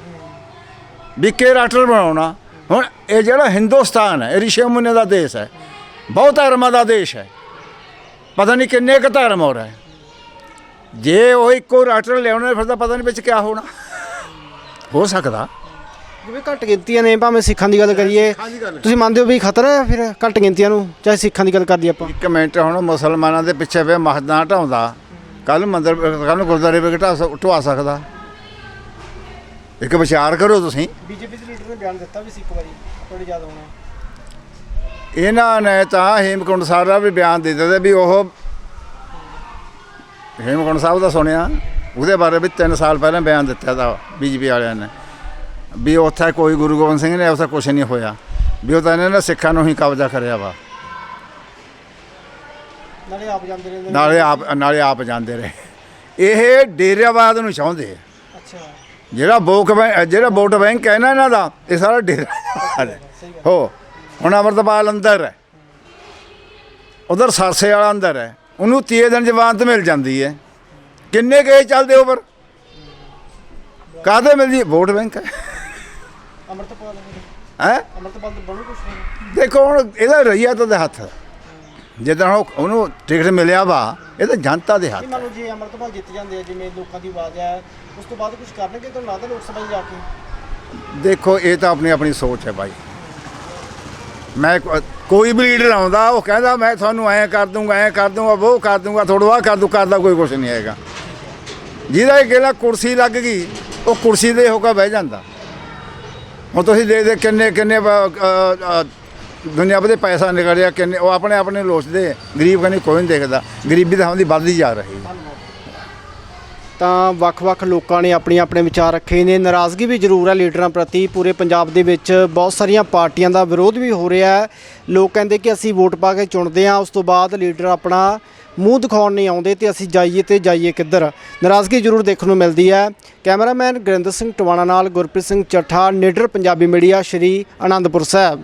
ਵੀ ਇੱਕੇ ਰਾਸ਼ਟਰ ਬਣਾਉਣਾ। ਹੁਣ ਇਹ ਜਿਹੜਾ ਹਿੰਦੁਸਤਾਨ ਹੈ, ਇਹ ਰਿਸ਼ੇ ਮੁਨੇ ਦਾ ਦੇਸ਼ ਹੈ। ਬਹੁਤ ਧਰਮਾਂ ਦਾ ਦੇਸ਼ ਹੈ। ਪਤਾ ਨਹੀਂ ਕਿੰਨੇ ਕੁ ਧਰਮ ਹੋ। ਰਹੇ ਜੇ ਉਹ ਇੱਕੋ ਰਾਸ਼ਟਰ ਲਿਆਉਣਾ, ਫਿਰ ਤਾਂ ਪਤਾ ਨਹੀਂ ਵਿੱਚ ਕੀ ਹੋਣਾ। ਹੋ ਸਕਦਾ। ਜਿਵੇਂ ਘੱਟ ਗਿਣਤੀਆਂ ਨੇ ਭਾਵੇਂ ਸਿੱਖਾਂ ਦੀ ਗੱਲ ਕਰੀਏ ਤੁਸੀਂ ਮੰਨਦੇ ਹੋ ਵੀ ਖਤਰਾ ਹੈ ਫਿਰ ਘੱਟ ਗਿਣਤੀਆਂ ਨੂੰ ਚਾਹੇ ਸਿੱਖਾਂ ਦੀ ਗੱਲ ਕਰਦੀ ਆਪਾਂ? ਇੱਕ ਮਿੰਟ ਹੁਣ ਮੁਸਲਮਾਨਾਂ ਦੇ ਪਿੱਛੇ ਪਏ ਮਸਜਿਦਾਂ ਢਾਉਂਦਾ ਕੱਲ ਮੰਦਰ ਕੱਲ ਨੂੰ ਗੁਰਦਾਰੇ ਵੀ ਸਕ- ਢਵਾ ਸਕਦਾ। ਇੱਕ ਵਿਚਾਰ ਕਰੋ ਤੁਸੀਂ। ਬੀਜੇਪੀ ਦੇ ਲੀਡਰ ਨੇ ਬਿਆਨ ਦਿੱਤਾ ਵੀ ਸੀ ਇੱਕ ਵਾਰੀ ਤੁਹਾਡੇ ਯਾਦ ਹੋਣਾ। ਇਹਨਾਂ ਨੇ ਤਾਂ ਹੇਮਕੁੰਡ ਸਾਹਿਬ ਦਾ ਵੀ ਬਿਆਨ ਦੇ ਦਿੱਤਾ ਵੀ ਉਹ ਹੇਮਕੁੰਡ ਸਾਹਿਬ ਦਾ ਸੁਣਿਆ। ਉਹਦੇ ਬਾਰੇ ਵੀ 3 ਸਾਲ ਪਹਿਲਾਂ ਬਿਆਨ ਦਿੱਤਾ ਦਾ ਬੀਜੇਪੀ ਵਾਲਿਆਂ ਨੇ। ਵੀ ਉੱਥੇ ਕੋਈ ਗੁਰੂ ਗੋਬਿੰਦ ਸਿੰਘ ਨੇ ਉੱਥੇ ਕੁਝ ਨਹੀਂ ਹੋਇਆ। ਵੀ ਉਹ ਤਾਂ ਇਹਨਾਂ ਨੇ ਸਿੱਖਾਂ ਨੂੰ ਹੀ ਕਬਜ਼ਾ ਕਰਿਆ ਵਾ। ਨਾਲੇ ਆਪ ਜਾਂਦੇ ਰਹਿੰਦੇ ਨੇ। ਨਾਲੇ ਆਪ ਨਾਲੇ ਆਪ ਜਾਂਦੇ ਰਹੇ। ਇਹ ਡੇਰਾਵਾਦ ਨੂੰ ਚਾਹੁੰਦੇ ਆ। ਅੱਛਾ। ਜਿਹੜਾ ਬੈਂਕ ਜਿਹੜਾ ਵੋਟ ਬੈਂਕ ਹੈ ਨਾ ਇਹਨਾਂ ਦਾ ਇਹ ਸਾਰਾ ਡੇਰਾ ਹੋ ਹੁਣ ਅਮਰਤਪਾਲ ਅੰਦਰ ਹੈ। ਉਧਰ ਸਰਸੇ ਵਾਲਾ ਅੰਦਰ ਹੈ। ਉਹਨੂੰ 30 ਦਿਨ ਜ਼ਮਾਨਤ ਮਿਲ ਜਾਂਦੀ ਹੈ। ਕਿੰਨੇ ਕੇਸ ਚੱਲਦੇ ਉੱਪਰ? ਕਾਹਦੇ ਮਿਲਦੀ? ਵੋਟ ਬੈਂਕ ਹੈ। ਅਮਰਤਪਾਲ ਹੈ? ਅਮਰਤਪਾਲ ਤੇ ਬਣੂ ਕੁਛ ਨਹੀਂ। ਦੇਖੋ ਹੁਣ ਇਹਦਾ ਰਈਆ ਤਾਂ ਦੇ ਹੱਥ। ਜਿੱਦਾਂ ਉਹ ਉਹਨੂੰ ਟਿਕਟ ਮਿਲਿਆ ਵਾ ਇਹ ਤਾਂ ਜਨਤਾ ਦੇ ਹੱਥ। ਨਹੀਂ ਮੰਨ ਲਓ ਜੇ ਅਮਰਤਪਾਲ ਜਿੱਤ ਜਾਂਦੇ ਆ ਜਿਵੇਂ ਲੋਕਾਂ ਦੀ ਆਵਾਜ਼ ਹੈ ਉਸ ਤੋਂ ਬਾਅਦ ਕੁਝ ਕਰਨਗੇ ਤਾਂ ਨਾ ਤਾਂ ਲੋਕ ਸਭਾ 'ਚ ਜਾ ਕੇ। ਦੇਖੋ ਇਹ ਤਾਂ ਆਪਣੀ ਆਪਣੀ ਸੋਚ ਹੈ ਭਾਈ ਮੈਂ ਕੋਈ ਵੀ ਲੀਡਰ ਆਉਂਦਾ ਉਹ ਕਹਿੰਦਾ ਮੈਂ ਤੁਹਾਨੂੰ ਐਂ ਕਰ ਦੂੰਗਾ ਐਂ ਕਰ ਦੂੰਗਾ ਉਹ ਕਰ ਦੂੰਗਾ ਥੋੜਾ ਕਰ ਦੂੰ ਕਰਦਾ ਕੋਈ ਕੁਝ ਨਹੀਂ ਹੈਗਾ। ਜਿਹਦਾ ਇਹ ਕਹਿੰਦਾ ਕੁਰਸੀ ਲੱਗ ਗਈ ਉਹ ਕੁਰਸੀ ਦੇ ਹੋ ਕੇ ਬਹਿ ਜਾਂਦਾ। ਹੁਣ ਤੁਸੀਂ ਦੇਖਦੇ ਕਿੰਨੇ ਕਿੰਨੇ ਅ, ਦੁਨੀਆ ਦੇ ਪੈਸਾ ਨਿਕਲਿਆ ਕਿੰਨੇ ਉਹ ਆਪਣੇ ਆਪਣੇ ਲੋਚਦੇ ਗਰੀਬ ਕਹਿੰਦੇ ਕੋਈ ਨਹੀਂ ਦੇਖਦਾ। ਗਰੀਬੀ ਤਾਂ ਹੁੰਦੀ ਵੱਧਦੀ ਜਾ ਰਹੀ ਹੈ। ਤਾਂ ਵੱਖ-ਵੱਖ ਲੋਕਾਂ ਨੇ ਆਪਣੇ ਆਪਣੇ ਵਿਚਾਰ ਰੱਖੇ ਨੇ। ਨਾਰਾਜ਼ਗੀ ਵੀ ਜ਼ਰੂਰ ਹੈ ਲੀਡਰਾਂ ਪ੍ਰਤੀ। ਪੂਰੇ ਪੰਜਾਬ ਦੇ ਵਿੱਚ ਬਹੁਤ ਸਾਰੀਆਂ ਪਾਰਟੀਆਂ ਦਾ ਵਿਰੋਧ ਵੀ ਹੋ ਰਿਹਾ ਹੈ। ਲੋਕ ਕਹਿੰਦੇ ਕਿ ਅਸੀਂ ਵੋਟ ਪਾ ਕੇ ਚੁਣਦੇ ਹਾਂ। ਉਸ ਤੋਂ ਬਾਅਦ ਲੀਡਰ ਆਪਣਾ ਮੂੰਹ ਦਿਖਾਉਣ ਨਹੀਂ ਆਉਂਦੇ ਤੇ ਅਸੀਂ ਜਾਈਏ ਤੇ ਜਾਈਏ ਕਿੱਧਰ? ਨਾਰਾਜ਼ਗੀ ਜ਼ਰੂਰ ਦੇਖਣ ਨੂੰ ਮਿਲਦੀ ਹੈ। ਕੈਮਰਾਮੈਨ ਗੁਰਿੰਦਰ ਸਿੰਘ ਟਵਾਣਾ ਨਾਲ ਗੁਰਪ੍ਰੀਤ ਸਿੰਘ ਚੱਠਾ, ਨਿਡਰ ਪੰਜਾਬੀ ਮੀਡੀਆ, ਸ਼੍ਰੀ ਆਨੰਦਪੁਰ ਸਾਹਿਬ।